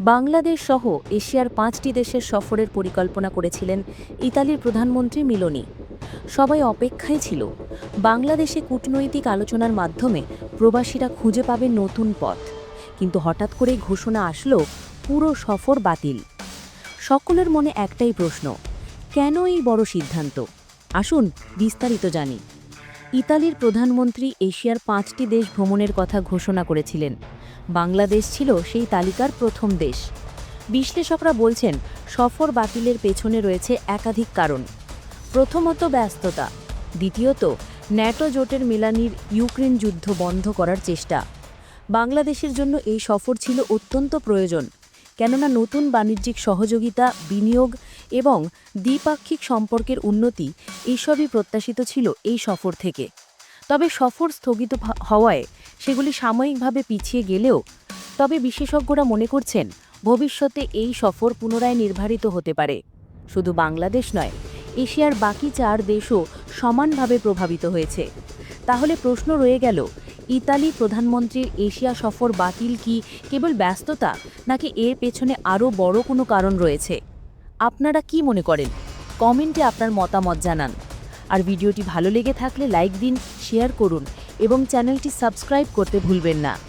বাংলাদেশ সহ এশিয়ার পাঁচটি দেশের সফরের পরিকল্পনা করেছিলেন ইতালির প্রধানমন্ত্রী মিলোনি। সবাই অপেক্ষায় ছিল, বাংলাদেশে কূটনৈতিক আলোচনার মাধ্যমে প্রবাসীরা খুঁজে পাবে নতুন পথ। কিন্তু হঠাৎ করেই ঘোষণা আসলো, পুরো সফর বাতিল। সকলের মনে একটাই প্রশ্ন, কেন এই বড় সিদ্ধান্ত? আসুন বিস্তারিত জানি। ইতালির প্রধানমন্ত্রী এশিয়ার পাঁচটি দেশ ভ্রমণের কথা ঘোষণা করেছিলেন। বাংলাদেশ ছিল সেই তালিকার প্রথম দেশ। বিশ্লেষকরা বলছেন, সফর বাতিলের পেছনে রয়েছে একাধিক কারণ। প্রথমত ব্যস্ততা, দ্বিতীয়ত, ন্যাটো জোটের মেলানির ইউক্রেন যুদ্ধ বন্ধ করার চেষ্টা। বাংলাদেশের জন্য এই সফর ছিল অত্যন্ত প্রয়োজন, কেননা নতুন বাণিজ্যিক সহযোগিতা, বিনিয়োগ এবং দ্বিপাক্ষিক সম্পর্কের উন্নতি এইসবই প্রত্যাশিত ছিল এই সফর থেকে। তবে সফর স্থগিত হওয়ায় সেগুলি সাময়িকভাবে পিছিয়ে গেলেও, তবে বিশেষজ্ঞরা মনে করছেন ভবিষ্যতে এই সফর পুনরায় নির্ধারিত হতে পারে। শুধু বাংলাদেশ নয়, এশিয়ার বাকি চার দেশও সমানভাবে প্রভাবিত হয়েছে। তাহলে প্রশ্ন রয়ে গেল, ইতালি প্রধানমন্ত্রীর এশিয়া সফর বাতিল কি কেবল ব্যস্ততা নাকি এর পেছনে আরও বড় কোনো কারণ রয়েছে? আপনারা কি মনে করেন? কমেন্টে আপনার মতামত জানান। আর ভিডিওটি ভালো লেগে থাকলে লাইক দিন, শেয়ার করুন এবং চ্যানেলটি সাবস্ক্রাইব করতে ভুলবেন না।